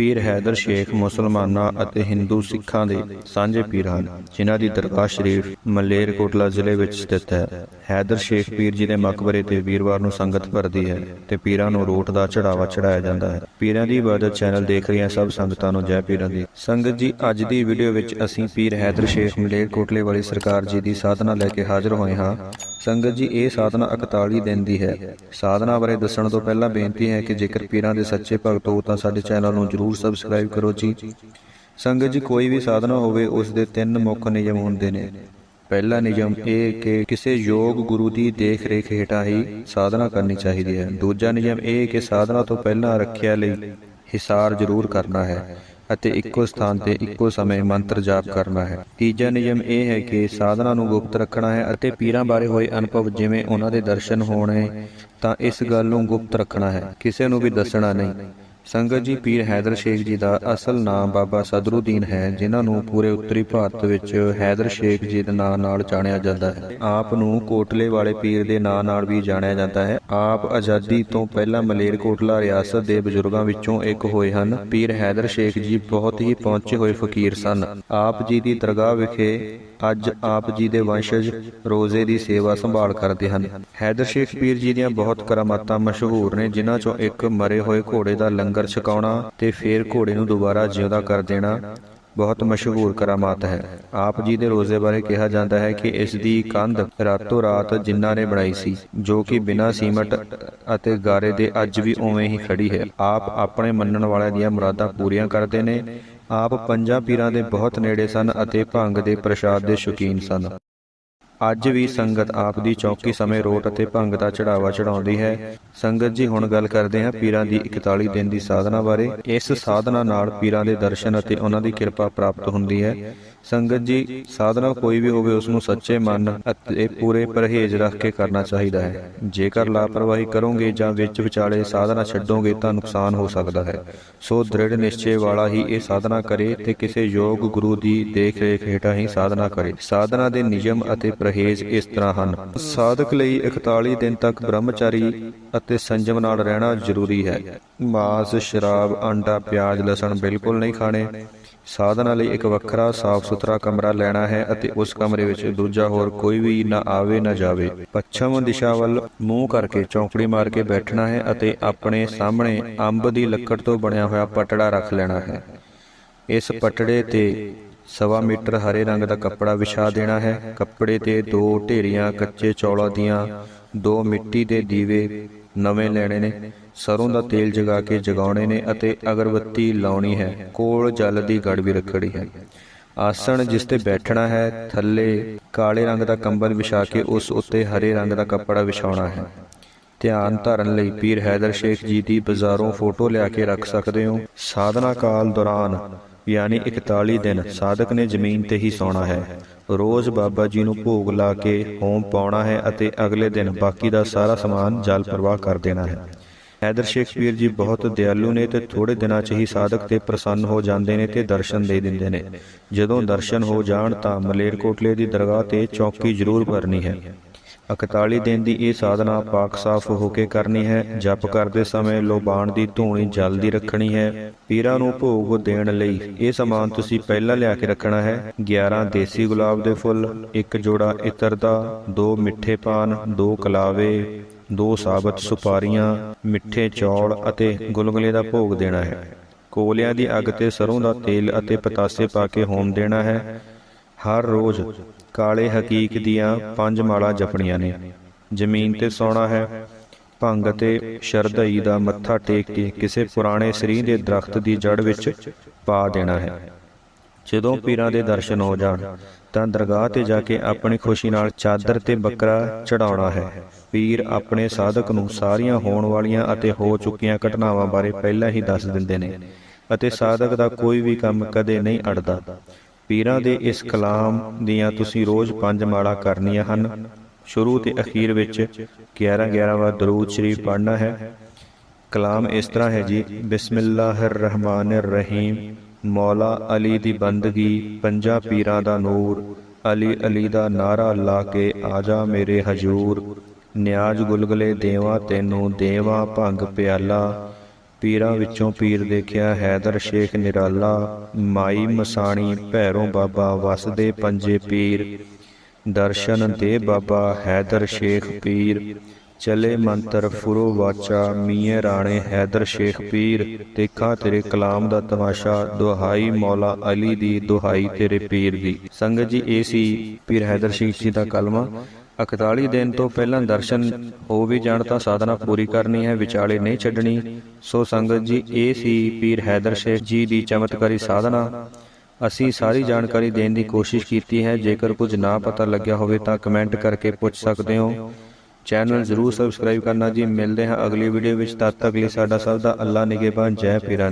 ਪੀਰ ਹੈਦਰ ਸ਼ੇਖ ਮੁਸਲਮਾਨਾਂ ਅਤੇ ਹਿੰਦੂ ਸਿੱਖਾਂ ਦੇ ਸਾਂਝੇ ਪੀਰ ਹਨ, ਜਿਨ੍ਹਾਂ ਦੀ ਦਰਗਾਹ ਸ਼ਰੀਫ ਮਲੇਰਕੋਟਲਾ ਜ਼ਿਲ੍ਹੇ ਵਿੱਚ ਸਥਿਤ ਹੈ। ਹੈਦਰ ਸ਼ੇਖ ਪੀਰ ਜੀ ਦੇ ਮਕਬਰੇ ਤੇ ਵੀਰਵਾਰ ਨੂੰ ਸੰਗਤ ਭਰਦੀ ਹੈ ਤੇ ਪੀਰਾਂ ਨੂੰ ਰੋਟ ਦਾ ਚੜਾਵਾ ਚੜਾਇਆ ਜਾਂਦਾ ਹੈ। ਪੀਰਾਂ ਦੀ ਇਬਾਦਤ ਚੈਨਲ ਦੇਖ ਰਹੀਆਂ ਸਭ ਸੰਗਤਾਂ ਨੂੰ ਜੈ ਪੀਰਾਂ ਦੀ। ਸੰਗਤ ਜੀ, ਅੱਜ ਦੀ ਵੀਡੀਓ ਵਿੱਚ ਅਸੀਂ ਪੀਰ ਹੈਦਰ ਸ਼ੇਖ ਮਲੇਰਕੋਟਲੇ ਵਾਲੀ ਸਰਕਾਰ ਜੀ ਦੀ ਸਾਧਨਾ ਲੈ ਕੇ ਹਾਜ਼ਰ ਹੋਏ ਹਾਂ। ਸੰਗਤ ਜੀ, ਇਹ ਸਾਧਨਾ 41 ਦਿਨ ਦੀ ਹੈ। ਸਾਧਨਾ ਬਾਰੇ ਦੱਸਣ ਤੋਂ ਪਹਿਲਾਂ ਬੇਨਤੀ ਹੈ ਕਿ ਜੇਕਰ ਪੀਰਾਂ ਦੇ ਸੱਚੇ ਭਗਤ ਹੋ ਤਾਂ ਸਾਡੇ ਚੈਨਲ ਨੂੰ ਜਰੂਰ ਸਬਸਕ੍ਰਾਈਬ ਕਰੋ ਜੀ। ਸੰਗਤ ਜੀ, ਕੋਈ ਵੀ ਸਾਧਨਾ ਹੋਵੇ, ਉਸ ਦੇ ਤਿੰਨ ਮੁੱਖ ਨਿਯਮ ਹੁੰਦੇ ਨੇ। ਪਹਿਲਾ ਨਿਯਮ ਇਹ ਕਿ ਕਿਸੇ ਯੋਗ ਗੁਰੂ ਦੀ ਦੇਖ ਰੇਖ ਹੇਠਾਂ ਹੀ ਸਾਧਨਾ ਕਰਨੀ ਚਾਹੀਦੀ ਹੈ। ਦੂਜਾ ਨਿਯਮ ਇਹ ਕਿ ਸਾਧਨਾ ਤੋਂ ਪਹਿਲਾਂ ਰੱਖਿਆ ਲਈ ਹਿਸਾਰ ਜ਼ਰੂਰ ਕਰਨਾ ਹੈ ਅਤੇ ਇੱਕੋ ਸਥਾਨ ਤੇ ਇੱਕੋ ਸਮੇਂ ਮੰਤਰ ਜਾਪ ਕਰਨਾ ਹੈ। ਤੀਜਾ ਨਿਯਮ ਇਹ ਹੈ ਕਿ ਸਾਧਨਾ ਨੂੰ ਗੁਪਤ ਰੱਖਣਾ ਹੈ ਅਤੇ ਪੀਰਾਂ ਬਾਰੇ ਹੋਏ ਅਨੁਭਵ ਜਿਵੇਂ ਉਹਨਾਂ ਦੇ ਦਰਸ਼ਨ ਹੋਣੇ, ਤਾਂ ਇਸ ਗੱਲ ਨੂੰ ਗੁਪਤ ਰੱਖਣਾ ਹੈ। ਕਿਸੇ ਨੂੰ ਵੀ ਦੱਸਣਾ ਨਹੀਂ। ਸੰਗਤ ਜੀ ਪੀਰ ਹੈਦਰ ਸ਼ੇਖ ਜੀ ਦਾ ਅਸਲ ਨਾਮ ਬਾਬਾ ਸਦਰੂਦੀਨ ਹੈ, ਜਿਨ੍ਹਾਂ ਨੂੰ ਪੂਰੇ ਉੱਤਰੀ ਭਾਰਤ ਵਿੱਚ ਹੈਦਰ ਸ਼ੇਖ ਜੀ ਦੇ ਨਾਂ ਨਾਲ ਜਾਣਿਆ ਜਾਂਦਾ ਹੈ। ਆਪ ਨੂੰ ਕੋਟਲੇ ਵਾਲੇ ਪੀਰ ਦੇ ਨਾਂ ਨਾਲ ਵੀ ਜਾਣਿਆ ਜਾਂਦਾ ਹੈ। ਆਪ ਆਜ਼ਾਦੀ ਤੋਂ ਪਹਿਲਾਂ ਮਲੇਰਕੋਟਲਾ ਰਿਆਸਤ ਦੇ ਬਜ਼ੁਰਗਾਂ ਵਿੱਚੋਂ ਇੱਕ ਹੋਏ ਹਨ। ਪੀਰ ਹੈਦਰ ਸ਼ੇਖ ਜੀ ਬਹੁਤ ਹੀ ਪਹੁੰਚੇ ਹੋਏ ਫਕੀਰ ਸਨ। ਆਪ ਜੀ ਦੀ ਦਰਗਾਹ ਵਿਖੇ ਅੱਜ ਆਪ ਜੀ ਦੇ ਵੰਸ਼ਜ ਰੋਜ਼ੇ ਦੀ ਸੇਵਾ ਸੰਭਾਲ ਕਰਦੇ ਹਨ। ਹੈਦਰ ਸ਼ੇਖ ਪੀਰ ਜੀ ਦੀਆਂ ਬਹੁਤ ਕਰਾਮਾਤਾਂ ਮਸ਼ਹੂਰ ਨੇ, ਜਿਨ੍ਹਾਂ ਚੋਂ ਇੱਕ ਮਰੇ ਹੋਏ ਘੋੜੇ ਦਾ ਲੰਗਰ ਛਕਾਉਣਾ ਤੇ ਫੇਰ ਘੋੜੇ ਨੂੰ ਦੁਬਾਰਾ ਜਿਉਂਦਾ ਕਰ ਦੇਣਾ ਬਹੁਤ ਮਸ਼ਹੂਰ ਕਰਾਮਾਤ ਹੈ। ਆਪ ਜੀ ਦੇ ਰੋਜ਼ੇ ਬਾਰੇ ਕਿਹਾ ਜਾਂਦਾ ਹੈ ਕਿ ਇਸ ਦੀ ਕੰਧ ਰਾਤੋਂ ਰਾਤ ਜਿਨ੍ਹਾਂ ਨੇ ਬਣਾਈ ਸੀ, ਜੋ ਕਿ ਬਿਨਾਂ ਸੀਮਟ ਅਤੇ ਗਾਰੇ ਦੇ ਅੱਜ ਵੀ ਉਵੇਂ ਹੀ ਖੜੀ ਹੈ। ਆਪ ਆਪਣੇ ਮੰਨਣ ਵਾਲਿਆਂ ਦੀਆਂ ਮੁਰਾਦਾਂ ਪੂਰੀਆਂ ਕਰਦੇ ਨੇ। ਆਪ ਪੰਜਾਂ ਪੀਰਾਂ ਦੇ ਬਹੁਤ ਨੇੜੇ ਸਨ ਅਤੇ ਭੰਗ ਦੇ ਪ੍ਰਸ਼ਾਦ ਦੇ ਸ਼ੌਕੀਨ ਸਨ। ਅੱਜ ਵੀ ਸੰਗਤ ਆਪ ਦੀ ਚੌਕੀ ਸਮੇਂ ਰੋਟ ਅਤੇ ਭੰਗ ਦਾ ਚੜਾਵਾ ਚੜਾਉਂਦੀ ਹੈ। ਸੰਗਤ ਜੀ, ਹੁਣ ਗੱਲ ਕਰਦੇ ਹਾਂ ਪੀਰਾਂ ਦੀ 41 ਦਿਨ ਦੀ ਸਾਧਨਾ ਬਾਰੇ। ਇਸ ਸਾਧਨਾ ਨਾਲ ਪੀਰਾਂ ਦੇ ਦਰਸ਼ਨ ਅਤੇ ਉਹਨਾਂ ਦੀ ਕਿਰਪਾ ਪ੍ਰਾਪਤ ਹੁੰਦੀ ਹੈ। ਸੰਗਤ ਜੀ, ਸਾਧਨਾ ਕੋਈ ਵੀ ਹੋਵੇ, ਉਸ ਨੂੰ ਸੱਚੇ ਮਨ ਅਤੇ ਪੂਰੇ ਪਰਹੇਜ਼ ਰੱਖ ਕੇ ਕਰਨਾ ਚਾਹੀਦਾ ਹੈ। ਜੇਕਰ ਲਾਪਰਵਾਹੀ ਕਰੋਗੇ ਜਾਂ ਵਿੱਚ ਵਿਚਾਲੇ ਸਾਧਨਾ ਛੱਡੋਗੇ ਤਾਂ ਨੁਕਸਾਨ ਹੋ ਸਕਦਾ ਹੈ। ਸੋ ਦ੍ਰਿੜ ਨਿਸ਼ਚੇ ਵਾਲਾ ਹੀ ਇਹ ਸਾਧਨਾ ਕਰੇ ਤੇ ਕਿਸੇ ਯੋਗ ਗੁਰੂ ਦੀ ਦੇਖ ਰੇਖ ਹੇਠਾਂ ਹੀ ਸਾਧਨਾ ਕਰੇ। ਸਾਧਨਾ ਦੇ ਨਿਯਮ ਅਤੇ ਪਰਹੇਜ਼ ਇਸ ਤਰ੍ਹਾਂ ਹਨ। ਸਾਧਕ ਲਈ 41 ਦਿਨ ਤੱਕ ਬ੍ਰਹਮਚਾਰੀ ਅਤੇ ਸੰਜਮ ਨਾਲ ਰਹਿਣਾ ਜ਼ਰੂਰੀ ਹੈ। ਮਾਸ, ਸ਼ਰਾਬ ਅੰਡਾ ਪਿਆਜ਼, ਲਸਣ ਬਿਲਕੁਲ ਨਹੀਂ ਖਾਣੇ। ਸਾਧਨਾ ਲਈ ਇੱਕ ਵੱਖਰਾ ਸਾਫ਼ ਸੁਥਰਾ ਕਮਰਾ ਲੈਣਾ ਹੈ ਅਤੇ ਉਸ ਕਮਰੇ ਵਿੱਚ ਦੂਜਾ ਹੋਰ ਕੋਈ ਵੀ ਨਾ ਆਵੇ, ਨਾ ਜਾਵੇ। ਪੱਛਮ ਦਿਸ਼ਾ ਵੱਲ ਮੂੰਹ ਕਰਕੇ ਚੌਂਕੜੀ ਮਾਰ ਕੇ ਬੈਠਣਾ ਹੈ ਅਤੇ ਆਪਣੇ ਸਾਹਮਣੇ ਅੰਬ ਦੀ ਲੱਕੜ ਤੋਂ ਬਣਿਆ ਹੋਇਆ ਪਟੜਾ ਰੱਖ ਲੈਣਾ ਹੈ। ਇਸ ਪਟੜੇ ਤੇ ਸਵਾ ਮੀਟਰ ਹਰੇ ਰੰਗ ਦਾ ਕੱਪੜਾ ਵਿਛਾ ਦੇਣਾ ਹੈ। ਕੱਪੜੇ ਤੇ ਦੋ ਢੇਰੀਆਂ, ਕੱਚੇ ਚੌਲਾਂ ਦੀਆਂ, ਦੋ ਮਿੱਟੀ ਦੇ ਦੀਵੇ ਨਵੇਂ ਲੈਣੇ ਨੇ। ਸਰੋਂ ਦਾ ਤੇਲ ਜਗਾ ਕੇ ਜਗਾਉਣੇ ਨੇ ਅਤੇ ਅਗਰਬੱਤੀ ਲਾਉਣੀ ਹੈ। ਕੋਲ ਜਲ ਦੀ ਗੜਵੀ ਰੱਖੜੀ ਹੈ। ਆਸਣ ਜਿਸ ਤੇ ਬੈਠਣਾ ਹੈ, ਥੱਲੇ ਕਾਲੇ ਰੰਗ ਦਾ ਕੰਬਲ ਵਿਛਾ ਕੇ ਉਸ ਉੱਤੇ ਹਰੇ ਰੰਗ ਦਾ ਕੱਪੜਾ ਵਿਛਾਉਣਾ ਹੈ। ਧਿਆਨ ਧਰਨ ਲਈ ਪੀਰ ਹੈਦਰ ਸ਼ੇਖ ਜੀ ਦੀ ਬਾਜ਼ਾਰੋਂ ਫੋਟੋ ਲਿਆ ਕੇ ਰੱਖ ਸਕਦੇ ਹੋ। ਸਾਧਨਾ ਕਾਲ ਦੌਰਾਨ ਯਾਨੀ 41 ਦਿਨ ਸਾਧਕ ਨੇ ਜ਼ਮੀਨ ਤੇ ਹੀ ਸੌਣਾ ਹੈ। ਰੋਜ਼ ਬਾਬਾ ਜੀ ਨੂੰ ਭੋਗ ਲਾ ਕੇ ਹੋਮ ਪਾਉਣਾ ਹੈ ਅਤੇ ਅਗਲੇ ਦਿਨ ਬਾਕੀ ਦਾ ਸਾਰਾ ਸਮਾਨ ਜਲ ਪ੍ਰਵਾਹ ਕਰ ਦੇਣਾ ਹੈ। ਹੈਦਰ ਸ਼ੇਖ ਪੀਰ ਜੀ ਬਹੁਤ ਦਿਆਲੂ ਨੇ ਤੇ ਥੋੜੇ ਦਿਨਾਂ 'ਚ ਹੀ ਸਾਧਕ ਤੇ ਪ੍ਰਸੰਨ ਹੋ ਜਾਂਦੇ ਨੇ ਤੇ ਦਰਸ਼ਨ ਦੇ ਦਿੰਦੇ ਨੇ। ਜਦੋਂ ਦਰਸ਼ਨ ਹੋ ਜਾਣ ਤਾਂ ਮਲੇਰਕੋਟਲੇ ਦੀ ਦਰਗਾਹ ਤੇ ਚੌਕੀ ਜ਼ਰੂਰ ਭਰਨੀ ਹੈ। 41 ਦਿਨ ਦੀ ਇਹ ਸਾਧਨਾ ਪਾਕ ਸਾਫ਼ ਹੋ ਕੇ ਕਰਨੀ ਹੈ, ਜਪ ਕਰਦੇ ਸਮੇਂ ਲੋਬਾਨ ਦੀ ਧੂਣੀ ਜਲਦੀ ਰੱਖਣੀ ਹੈ। ਪੀਰਾਂ ਨੂੰ ਭੋਗ ਦੇਣ ਲਈ ਇਹ ਸਮਾਨ ਤੁਸੀਂ ਪਹਿਲਾਂ ਲਿਆ ਕੇ ਰੱਖਣਾ ਹੈ। 11 ਦੇਸੀ ਗੁਲਾਬ ਦੇ ਫੁੱਲ, ਇੱਕ ਜੋੜਾ ਇਤਰ ਦਾ, ਦੋ ਮਿੱਠੇ ਪਾਨ, ਦੋ ਕਲਾਵੇ, ਦੋ ਸਾਬਤ ਸੁਪਾਰੀਆਂ, ਮਿੱਠੇ ਚੌਲ ਅਤੇ ਗੁਲਗੁਲੇ ਦਾ ਭੋਗ ਦੇਣਾ ਹੈ। ਕੋਲਿਆਂ ਦੀ ਅੱਗ ਤੇ ਸਰੋਂ ਦਾ ਤੇਲ ਅਤੇ ਪਤਾਸੇ ਪਾ ਕੇ ਹੋਮ ਦੇਣਾ ਹੈ। ਹਰ ਰੋਜ਼ ਕਾਲੇ ਹਕੀਕ ਦੀਆਂ ਪੰਜ ਮਾਲਾ ਜਪਣੀਆਂ ਨੇ। ਜ਼ਮੀਨ ਤੇ ਸੌਣਾ ਹੈ। ਭੰਗ ਅਤੇ ਸ਼ਰਧਈ ਦਾ ਮੱਥਾ ਟੇਕ ਕੇ ਕਿਸੇ ਪੁਰਾਣੇ ਸਰੀਂ ਦੇ ਦਰਖਤ ਦੀ ਜੜ ਵਿੱਚ ਪਾ ਦੇਣਾ ਹੈ। ਜਦੋਂ ਪੀਰਾਂ ਦੇ ਦਰਸ਼ਨ ਹੋ ਜਾਣ, ਤਾਂ ਦਰਗਾਹ ਤੇ ਜਾ ਕੇ ਆਪਣੀ ਖੁਸ਼ੀ ਨਾਲ ਚਾਦਰ ਤੇ ਬੱਕਰਾ ਚੜਾਉਣਾ ਹੈ। ਪੀਰ ਆਪਣੇ ਸਾਧਕ ਨੂੰ ਸਾਰੀਆਂ ਹੋਣ ਵਾਲੀਆਂ ਅਤੇ ਹੋ ਚੁੱਕੀਆਂ ਘਟਨਾਵਾਂ ਬਾਰੇ ਪਹਿਲਾਂ ਹੀ ਦੱਸ ਦਿੰਦੇ ਨੇ ਅਤੇ ਸਾਧਕ ਦਾ ਕੋਈ ਵੀ ਕੰਮ ਕਦੇ ਨਹੀਂ ਅੜਦਾ। ਪੀਰਾਂ ਦੇ ਇਸ ਕਲਾਮ ਦੀਆਂ ਤੁਸੀਂ ਰੋਜ਼ ਪੰਜ ਮਾਲਾ ਕਰਨੀਆਂ ਹਨ। ਸ਼ੁਰੂ ਤੇ ਅਖੀਰ ਵਿੱਚ 11 11 ਵਾਰ ਦਰੂਦ ਸ਼ਰੀਫ ਪੜ੍ਹਨਾ ਹੈ। ਕਲਾਮ ਇਸ ਤਰ੍ਹਾਂ ਹੈ ਜੀ ਬਿਸਮਿਲ੍ਲਾਹਿਰ ਰਹਿਮਾਨਿਰ ਰਹੀਮ ਮੌਲਾ ਅਲੀ ਦੀ ਬੰਦਗੀ, ਪੰਜਾਂ ਪੀਰਾਂ ਦਾ ਨੂਰ। ਅਲੀ ਅਲੀ ਦਾ ਨਾਰਾ ਲਾ ਕੇ ਆ ਜਾ ਮੇਰੇ ਹਜੂਰ। ਨਿਆਜ਼ ਗੁਲਗਲੇ ਦੇਵਾ ਤੈਨੂੰ ਦੇਵਾ ਭੰਗ ਪਿਆਲਾ। ਪੀਰਾਂ ਵਿੱਚੋਂ ਪੀਰ ਦੇਖਿਆ ਹੈਦਰ ਸ਼ੇਖ ਨਿਰਾਲਾ, ਮਾਈ ਮਸਾਣੀ, ਭੈਰੋਂ ਬਾਬਾ ਵਸਦੇ ਪੰਜੇ ਪੀਰ। ਦਰਸ਼ਨ ਦੇ ਬਾਬਾ ਹੈਦਰ ਸ਼ੇਖ ਪੀਰ। ਚਲੇ ਮੰਤਰ ਫੁਰੋ ਵਾਚਾ, ਮੀਏ ਰਾਣੇ ਹੈਦਰ ਸ਼ੇਖ ਪੀਰ। ਦੇਖਾਂ ਤੇਰੇ ਕਲਾਮ ਦਾ ਤਮਾਸ਼ਾ, ਦੁਹਾਈ ਮੌਲਾ ਅਲੀ ਦੀ ਦੁਹਾਈ ਤੇਰੇ ਪੀਰ ਦੀ। ਸੰਗਤ ਜੀ, ਇਹ ਸੀ ਪੀਰ ਹੈਦਰ ਸ਼ੇਖ ਜੀ ਦਾ ਕਲਮਾ। 41 ਦਿਨ ਤੋਂ ਪਹਿਲਾਂ ਦਰਸ਼ਨ ਹੋ ਵੀ ਜਾਣ ਤਾਂ ਸਾਧਨਾ ਪੂਰੀ ਕਰਨੀ ਹੈ, ਵਿਚਾਲੇ ਨਹੀਂ ਛੱਡਣੀ। ਸੋ ਸੰਗਤ ਜੀ, ਇਹ ਸੀ ਪੀਰ ਹੈਦਰ ਸ਼ੇਖ ਜੀ ਦੀ ਚਮਤਕਾਰੀ ਸਾਧਨਾ। ਅਸੀਂ ਸਾਰੀ ਜਾਣਕਾਰੀ ਦੇਣ ਦੀ ਕੋਸ਼ਿਸ਼ ਕੀਤੀ ਹੈ। ਜੇਕਰ ਕੁਝ ਨਾ ਪਤਾ ਲੱਗਿਆ ਹੋਵੇ ਤਾਂ ਕਮੈਂਟ ਕਰਕੇ ਪੁੱਛ ਸਕਦੇ ਹੋ। ਚੈਨਲ ਜ਼ਰੂਰ ਸਬਸਕ੍ਰਾਈਬ ਕਰਨਾ ਜੀ। ਮਿਲਦੇ ਹਾਂ ਅਗਲੀ ਵੀਡੀਓ ਵਿੱਚ। ਤਦ ਤੱਕ ਲਈ ਸਾਡਾ ਸਭ ਦਾ ਅੱਲਾ ਨਿਗਹਿਬਾਨ ਜੈ ਪੀਰਾਂ